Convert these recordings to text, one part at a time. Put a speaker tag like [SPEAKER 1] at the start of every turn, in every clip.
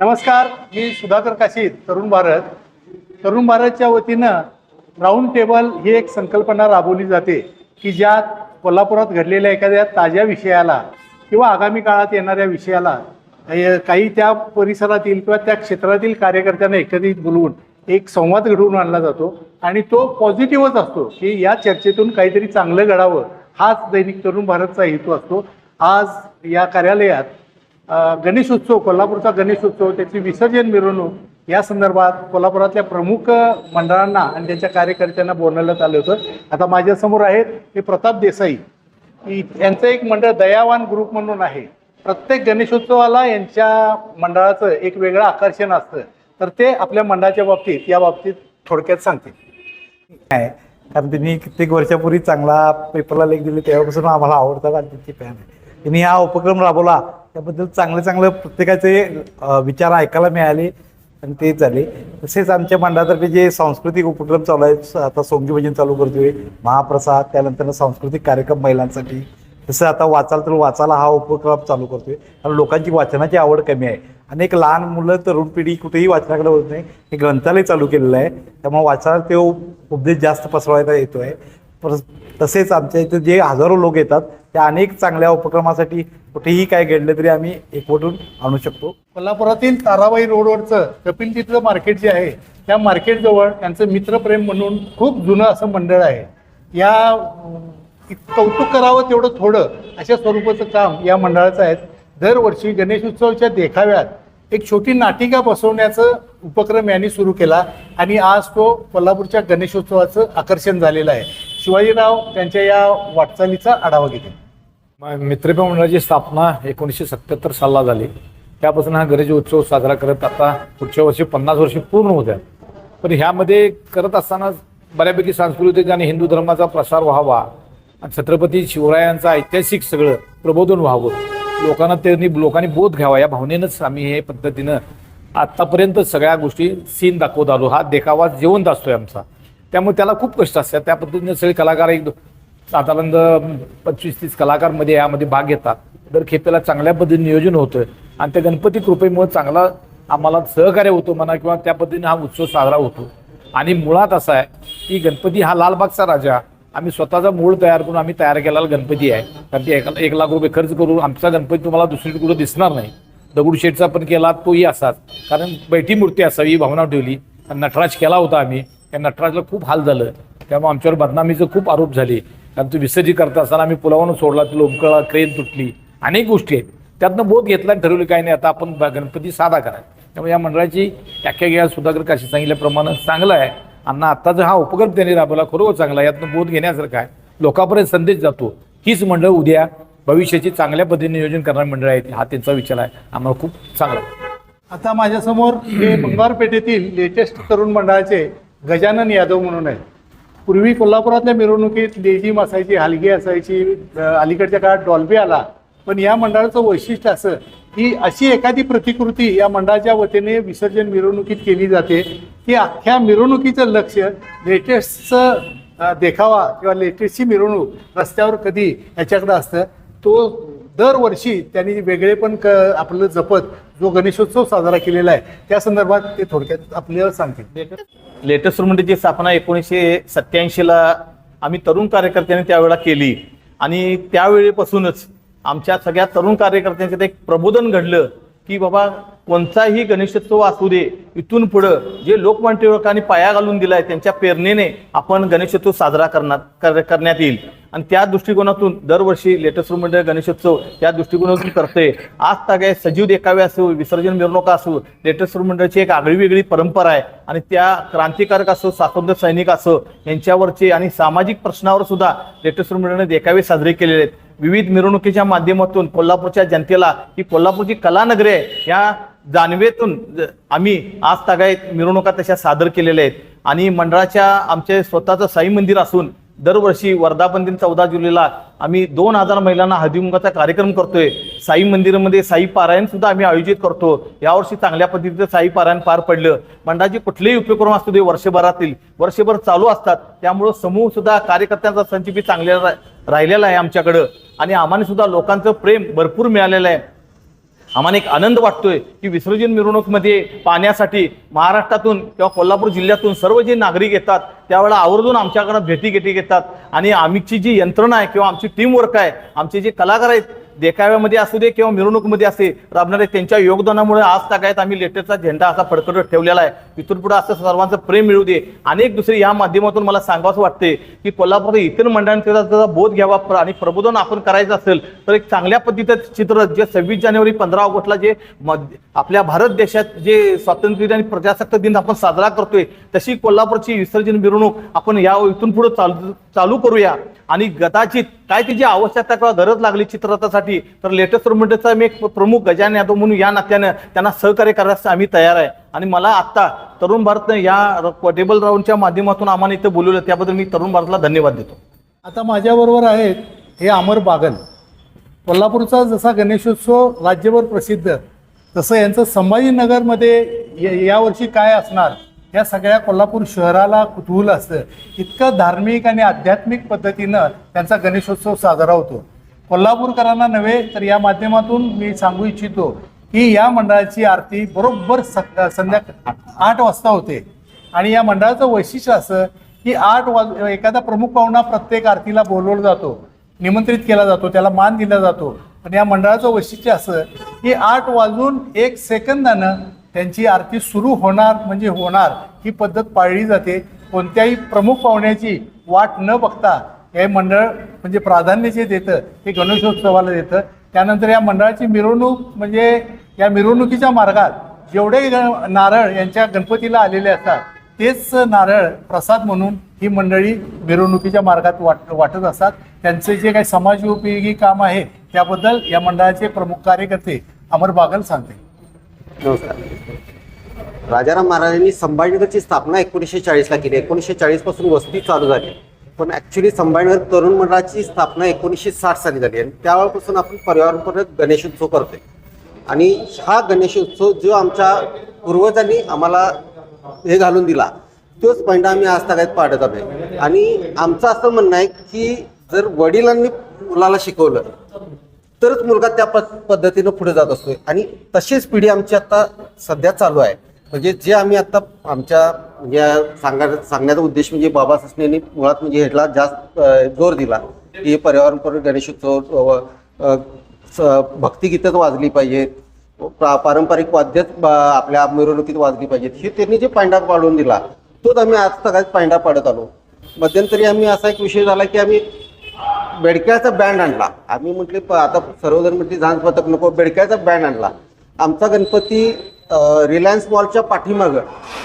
[SPEAKER 1] नमस्कार मी सुधाकर काशीद तरुण भारत. तरुण भारतच्या वतीनं राऊंड टेबल ही एक संकल्पना राबवली जाते की ज्यात कोल्हापुरात घडलेल्या एखाद्या ताज्या विषयाला किंवा आगामी काळात येणाऱ्या विषयाला काही त्या परिसरातील किंवा त्या क्षेत्रातील कार्यकर्त्यांना एकत्रित बोलवून एक संवाद घडवून आणला जातो आणि तो पॉझिटिव्हच असतो की या चर्चेतून काहीतरी चांगलं घडावं हाच दैनिक तरुण भारतचा हेतू असतो. आज या कार्यालयात गणेशोत्सव कोल्हापूरचा गणेशोत्सव त्याची विसर्जन मिरवणूक या संदर्भात कोल्हापुरातल्या प्रमुख मंडळांना आणि त्यांच्या कार्यकर्त्यांना बोलवण्यात आलं होतं. आता माझ्यासमोर आहेत हे प्रताप देसाई. इ- यांचं एक मंडळ दयावान ग्रुप म्हणून आहे. प्रत्येक गणेशोत्सवाला यांच्या मंडळाचं एक वेगळं आकर्षण असतं. तर ते आपल्या मंडळाच्या बाबतीत या बाबतीत थोडक्यात सांगतील.
[SPEAKER 2] आहे कारण त्यांनी कित्येक वर्षापूर्वी चांगला पेपरला लेख दिले तेव्हापासून आम्हाला आवडतात आणि त्यांची फॅन आहे त्यांनी हा उपक्रम राबवला. त्याबद्दल चांगलं चांगलं प्रत्येकाचे विचार ऐकायला मिळाले आणि ते झाले. तसेच आमच्या मंडळातर्फे जे सांस्कृतिक उपक्रम चालू आहेत आता सोंगी भजन चालू करतोय महाप्रसाद त्यानंतर सांस्कृतिक कार्यक्रम महिलांसाठी. तसं आता वाचाल तर वाचायला हा उपक्रम चालू करतोय. कारण लोकांची वाचनाची आवड कमी आहे. अनेक लहान मुलं तरुण पिढी कुठेही वाचनाकडे होत नाही. हे ग्रंथालय चालू केलेलं आहे. त्यामुळे वाचायला ते उपदेश जास्त पसरवायला येतो आहे तसेच आमच्या इथे जे हजारो लोक येतात त्या अनेक चांगल्या उपक्रमासाठी कुठेही काय घडलं तरी आम्ही एकवटून आणू शकतो.
[SPEAKER 1] कोल्हापुरातील ताराबाई रोडवरचं कपिल तिथलं मार्केट जे आहे त्या मार्केटजवळ त्यांचं मित्रप्रेम म्हणून खूप जुनं असं मंडळ आहे. या कौतुक करावं तेवढं थोडं अशा स्वरूपाचं काम या मंडळाचं आहे. दरवर्षी गणेशोत्सवाच्या देखाव्यात एक छोटी नाटिका बसवण्याचं उपक्रम यांनी सुरू केला आणि आज तो कोल्हापूरच्या गणेशोत्सवाचं आकर्षण झालेलं आहे. शिवाजीराव त्यांच्या या वाटचालीचा आढावा घेते
[SPEAKER 3] म- मंडळाची स्थापना एकोणीसशे सत्याहत्तर सालला झाली. त्यापासून हा गणेश उत्सव साजरा करत आता पुढच्या वर्षी पन्नास वर्ष पूर्ण होत्या. पण ह्यामध्ये करत असताना बऱ्यापैकी सांस्कृतिक आणि हिंदू धर्माचा प्रसार व्हावा आणि छत्रपती शिवरायांचं ऐतिहासिक सगळं प्रबोधन व्हावं. लोकांना त्यांनी लोकांनी बोध घ्यावा. या भावनेनंच आम्ही हे पद्धतीनं आत्तापर्यंत सगळ्या गोष्टी सीन दाखवत आलो. हा देखावा जिवंत असतोय आमचा. त्यामुळे त्याला खूप कष्ट असतात. त्या पद्धतीने सगळे कलाकार एक साधारण पंचवीस तीस कलाकारमध्ये यामध्ये भाग घेतात. दर खेपेला चांगल्या पद्धतीने नियोजन होतं आणि त्या गणपती कृपेमुळे चांगला आम्हाला सहकार्य होतो म्हणा किंवा त्या पद्धतीने हा उत्सव साजरा होतो. आणि मुळात असा आहे की गणपती हा लालबागचा राजा. आम्ही स्वतःचा मूळ तयार करून आम्ही तयार केलेला गणपती आहे. कारण ते एक एक लाख रुपये खर्च करून आमचा गणपती तुम्हाला दुसरी कुठं दिसणार नाही. दगडूशेठचा पण केला तोही असाच. कारण बैठी मूर्ती असावी ही भावना ठेवली. आणि नटराज केला होता आम्ही. त्या नटराजला खूप हाल झालं. त्यामुळे आमच्यावर बदनामीचं खूप आरोप झाले. कारण तो विसर्जित करत असताना आम्ही पुलावानं सोडला तो लोमकळा क्रेन तुटली. अनेक गोष्टी आहेत. त्यातनं बोध घेतला आणि ठरवलं काय नाही आता आपण गणपती साधा करा. त्यामुळे या मंडळाची व्याख्या घ्या. सुधाकर काशी सांगितल्याप्रमाणे चांगलं आहे. आणि आता जर हा उपक्रम त्यांनी राबवला खरोखर चांगला आहे. यातनं बोध घेण्यासारखं आहे. लोकांपर्यंत संदेश जातो. हीच मंडळ उद्या भविष्याची चांगल्या पद्धतीने नियोजन करणारी मंडळ आहेत हा त्यांचा विचार आहे. आम्हाला खूप चांगला
[SPEAKER 1] आता माझ्यासमोर हे बंगारपेठेतील लेटेस्ट तरुण मंडळाचे गजानन यादव म्हणून आहेत. पूर्वी कोल्हापुरातल्या मिरवणुकीत लेझीम असायची हलगी असायची अलीकडच्या काळात डॉल्बी आला. पण या मंडळाचं वैशिष्ट्य असं ही अशी एखादी प्रतिकृती या मंडळाच्या वतीने विसर्जन मिरवणुकीत केली जाते. की अख्ख्या मिरवणुकीचं लक्ष लेटेस्टचं देखावा किंवा लेटेस्टची मिरवणूक रस्त्यावर कधी याच्याकडं असतं तो दरवर्षी त्यांनी वेगळे पण क आपलं जपत जो गणेशोत्सव साजरा केलेला आहे त्या संदर्भात ते थोडक्यात आपल्याला सांगतील.
[SPEAKER 4] लेटेस्ट मंडळीची म्हणजे स्थापना एकोणीसशे सत्याऐंशीला आम्ही तरुण कार्यकर्त्यांनी त्यावेळेला केली. आणि त्यावेळेपासूनच आमच्या सगळ्या तरुण कार्यकर्त्यांच्यात एक प्रबोधन घडलं की बाबा कोणताही गणेशोत्सव असू दे इथून पुढं जे लोकमान्य टिळकांनी पाया घालून दिलाय त्यांच्या प्रेरणेने आपण गणेशोत्सव साजरा करणार करण्यात येईल. आणि त्या दृष्टिकोनातून दरवर्षी लेटेस्ट रूम मंडळ गणेशोत्सव या दृष्टिकोनातून करते आज तागे सजीव देखावे असो विसर्जन मिरवणुका असो लेटेस्ट रूम मंडळाची एक आगळी वेगळी परंपरा आहे. आणि त्या क्रांतिकारक असो स्वातंत्र्य सैनिक असो यांच्यावरचे आणि सामाजिक प्रश्नावर सुद्धा लेटेस्ट रूम मंडळाने देखावे साजरे केलेले आहेत. विविध मिरवणुकीच्या माध्यमातून कोल्हापूरच्या जनतेला ही कोल्हापूरची कलानगरी आहे या जाणवेतून आम्ही आज तागायत मिरवणुका तशा सादर केलेल्या आहेत. आणि मंडळाच्या आमचे स्वतःचं साई मंदिर असून दरवर्षी वर्धापन दिन चौदा जुलैला आम्ही दोन हजार महिलांना हळदीमुखाचा कार्यक्रम करतोय. साई मंदिरामध्ये साई पारायण सुद्धा आम्ही आयोजित करतो. यावर्षी चांगल्या पद्धतीचं साई पारायण पार पडलं. मंडळाचे कुठलेही उपक्रम असतो ते वर्षभरातील वर्षभर चालू असतात. त्यामुळं समूह सुद्धा कार्यकर्त्यांचा संचिपी चांगल्या रा- राहिलेला आहे आमच्याकडं. आणि आम्हाला सुद्धा लोकांचं प्रेम भरपूर मिळालेलं आहे. आम्हाला एक आनंद वाटतोय की विसर्जन मिरवणूकमध्ये पाहण्यासाठी महाराष्ट्रातून किंवा कोल्हापूर जिल्ह्यातून सर्व जे नागरिक येतात त्यावेळेला आवर्जून आमच्याकडं भेटी घेटी घेतात. आणि आमची जी यंत्रणा आहे किंवा आमची टीमवर्क आहे आमचे जे कलाकार आहेत देखाव्यामध्ये असू दे किंवा मिरवणुकीमध्ये असे राबणारे त्यांच्या योगदानामुळे आज तागायत आम्ही लेटेस्टचा झेंडा असा फडकत ठेवलेला आहे. इथून पुढे असं सर्वांचं प्रेम मिळू दे. अनेक दुसरे या माध्यमातून मला सांगावंसं वाटते की कोल्हापूर इतर मंडळांचा त्याचा बोध घ्यावा आणि प्रबोधन आपण करायचं असेल तर एक चांगल्या पद्धतीचं चित्र जे सव्वीस जानेवारी पंधरा ऑगस्टला जे आपल्या भारत देशात जे स्वातंत्र्य दिन आणि प्रजासत्ताक दिन आपण साजरा करतोय तशी कोल्हापूरची विसर्जन मिरवणूक आपण या इथून पुढे चालू चालू करूया. आणि कदाचित काय तिची आवश्यकता किंवा गरज लागली चित्ररथासाठी तर लेटेस्ट रुमेंटचा मी एक प्रमुख गजान यादव म्हणून या नात्यानं त्यांना सहकार्य करण्यास आम्ही तयार आहे. आणि मला आत्ता तरुण भारतनं या टेबल राऊंडच्या माध्यमातून आम्हाला इथं बोलवलं त्याबद्दल मी तरुण भारतला धन्यवाद देतो.
[SPEAKER 1] आता माझ्याबरोबर आहेत हे अमर बागल. कोल्हापूरचा जसा गणेशोत्सव राज्यभर प्रसिद्ध तसं यांचं संभाजीनगरमध्ये यावर्षी काय असणार या सगळ्या कोल्हापूर शहराला कुतूहल असतं. इतकं धार्मिक आणि आध्यात्मिक पद्धतीनं त्यांचा गणेशोत्सव साजरा होतो. कोल्हापूरकरांना नव्हे तर या माध्यमातून मी सांगू इच्छितो की या मंडळाची आरती बरोबर स संध्याकाळ आठ वाजता होते. आणि या मंडळाचं वैशिष्ट्य असं की आठ वाज एखादा प्रमुख पाहुणा प्रत्येक आरतीला बोलवला जातो निमंत्रित केला जातो त्याला मान दिला जातो. पण या मंडळाचं वैशिष्ट्य असं की आठ वाजून एक सेकंदानं त्यांची आरती सुरू होणार म्हणजे होणार ही पद्धत पाळली जाते. कोणत्याही प्रमुख पाहुण्याची वाट न बघता हे मंडळ म्हणजे प्राधान्य जे देतं ते गणेशोत्सवाला देतं. त्यानंतर या मंडळाची मिरवणूक म्हणजे या मिरवणुकीच्या मार्गात जेवढे नारळ यांच्या गणपतीला आलेले असतात तेच नारळ प्रसाद म्हणून ही मंडळी मिरवणुकीच्या मार्गात वाट वाटत असतात. त्यांचे जे काही समाजोपयोगी काम आहे त्याबद्दल या मंडळाचे प्रमुख कार्यकर्ते अमर बागल सांगते
[SPEAKER 5] नमस्कार. राजाराम महाराजांनी संभाजीनगरची स्थापना एकोणीसशे चाळीसला केली. एकोणीसशे चाळीसपासून वस्ती चालू झाली. पण ऍक्च्युली संभाजीनगर तरुण मंडळाची स्थापना एकोणीसशे साठ साली झाली आणि त्यावेळेपासून आपण पर्यावरणपूरक गणेशोत्सव करतोय. आणि हा गणेशोत्सव जो आमच्या पूर्वजांनी आम्हाला हे घालून दिला तोच पॉईंट आम्ही आज तागायत पाडत आलोय. आणि आमचं असं म्हणणं आहे की जर वडिलांनी मुलाला शिकवलं तरच मुलगा त्या पद्धतीनं पुढे जात असतोय. आणि तशीच पिढी आमची आता सध्या चालू आहे. म्हणजे जे आम्ही आता आमच्या या सांगा सांगण्याचा उद्देश म्हणजे बाबा ससनेनी मुळात म्हणजे ह्याला जास्त जोर दिला की पर्यावरणपर गणेशोत्सव भक्तिगीतच वाजली पाहिजेत. पा- पारंपरिक वाद्यच आपल्या मिरवणुकीत वाजली पाहिजेत. हे त्यांनी जे पांडा पाडून दिला तोच आम्ही आज सगळ्यात पांडा पाडत आलो. मध्यंतरी आम्ही असा एक विषय झाला की आम्ही बेडक्याचा बँड आणला. आम्ही म्हटले प- आता सर्वजण म्हटली झांज पथक नको बेडक्याचा बँड आणला. आमचा गणपती रिलायन्स मॉलच्या पाठीमागं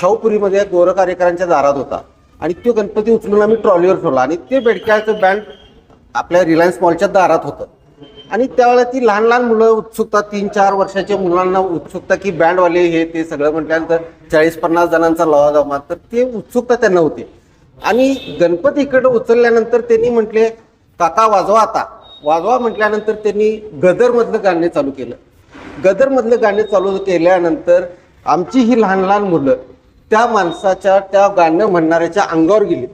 [SPEAKER 5] शाहूपुरीमध्ये गोर कार्यकरांच्या दारात होता. आणि तो गणपती उचलून आम्ही ट्रॉलीवर ठेवला. आणि ते बेडक्याचं बँड आपल्या रिलायन्स मॉलच्या दारात होतं. आणि त्यावेळेला ती लहान लहान मुलं उत्सुकता तीन चार वर्षाच्या मुलांना उत्सुकता की बँडवाले हे ते सगळं म्हटल्यानंतर चाळीस पन्नास जणांचा लवा जमा तर ते उत्सुकता त्यांना होती. आणि गणपती इकडं उचलल्यानंतर त्यांनी म्हटले काका वाजवा आता. वाजवा म्हटल्यानंतर त्यांनी गदरमधलं गाणे चालू केलं. गदरमधलं गाणं चालू केल्यानंतर आमची ही लहान लहान मुलं त्या माणसाच्या त्या गाणं म्हणणाऱ्याच्या अंगावर गेली.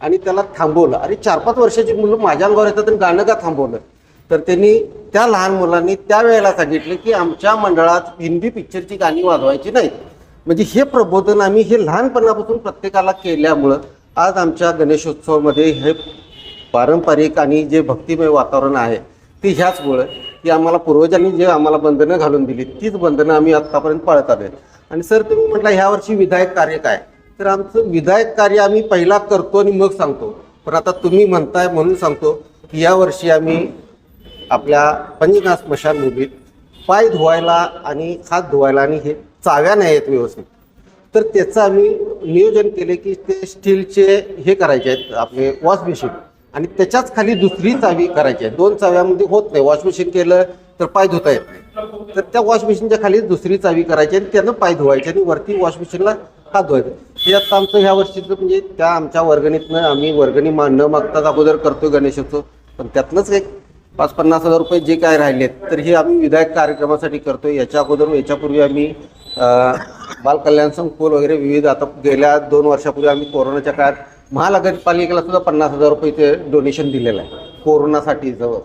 [SPEAKER 5] आणि त्याला थांबवलं. आणि चार पाच वर्षाची मुलं माझ्या अंगावर येतात आणि गाणं का थांबवलं? तर त्यांनी त्या लहान मुलांनी त्या वेळेला सांगितलं की आमच्या मंडळात हिंदी पिक्चरची गाणी वाजवायची नाहीत. म्हणजे हे प्रबोधन आम्ही हे लहानपणापासून प्रत्येकाला केल्यामुळं आज आमच्या गणेशोत्सवामध्ये हे पारंपरिक आणि जे भक्तिमय वातावरण आहे ते ह्याचमुळं की आम्हाला पूर्वजांनी जे आम्हाला बंधनं घालून दिली तीच बंधनं आम्ही आत्तापर्यंत पाळत आलोय आणि सर तुम्ही म्हटलं ह्या वर्षी विधायक कार्य काय? तर आमचं विधायक कार्य आम्ही पहिला करतो आणि मग सांगतो. पण आता तुम्ही म्हणताय म्हणून सांगतो की या वर्षी आम्ही आपल्या पंचनाथ स्मशानभूमीत पाय धुवायला आणि हात धुवायला आणि हे चाव्या नाही आहेत व्यवस्थित. तर त्याचं आम्ही नियोजन केले की ते स्टीलचे हे करायचे आहेत आपले वॉश बेसिन आणि त्याच्याच खाली दुसरी चावी करायची आहे. दोन चाव्यामध्ये होत नाही. वॉश मशीन केलं तर पाय धुता येत नाही. तर त्या वॉश मशीनच्या खाली दुसरी चावी करायची आणि त्यानं पाय धुवायचे आणि वरती वॉश मशीनला हात धुवायचं. हे आता आमचं ह्या वर्षीचं म्हणजे त्या आमच्या वर्गणीतनं आम्ही वर्गणी मा न मागताच अगोदर करतो गणेशोत्सव पण त्यातनंच एक पाच पन्नास हजार रुपये जे काय राहिलेत तर हे आम्ही विधायक कार्यक्रमासाठी करतो याच्या अगोदर याच्यापूर्वी आम्ही बालकल्याण संकुल वगैरे विविध आता गेल्या दोन वर्षापूर्वी आम्ही कोरोनाच्या काळात महानगरपालिकेला सुद्धा पन्नास हजार रुपये ते डोनेशन दिलेलं आहे. कोरोनासाठी जवळ.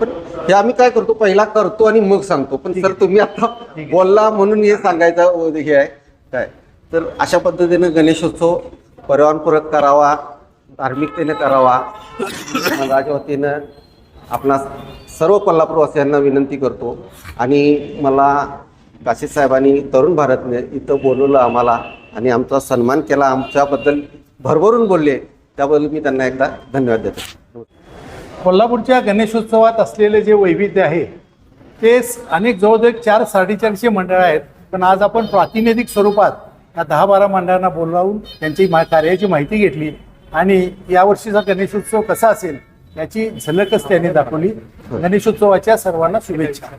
[SPEAKER 5] पण हे आम्ही काय करतो? पहिला करतो आणि मग सांगतो. पण सर तुम्ही आता बोलला म्हणून हे सांगायचं हे आहे. काय? तर अशा पद्धतीने गणेशोत्सव पर्यावरणपूरक करावा धार्मिकतेने करावा. माझ्या वतीनं आपणा सर्व कोल्हापूरवासियांना विनंती करतो. आणि मला काशीद साहेबांनी तरुण भारतने इथं बोलवलं आम्हाला. आणि आमचा सन्मान केला. आमच्याबद्दल भरभरून बोलले. त्याबद्दल मी त्यांना एकदा धन्यवाद देतो.
[SPEAKER 1] कोल्हापूरच्या गणेशोत्सवात असलेले जे वैविध्य आहे ते अनेक जवळजवळ चार साडेचारशे मंडळं आहेत. पण आज आपण प्रातिनिधिक स्वरूपात या दहा बारा मंडळांना बोलावून त्यांची मा कार्याची माहिती घेतली आणि यावर्षीचा गणेशोत्सव कसा असेल याची झलकच त्यांनी दाखवली. गणेशोत्सवाच्या सर्वांना शुभेच्छा.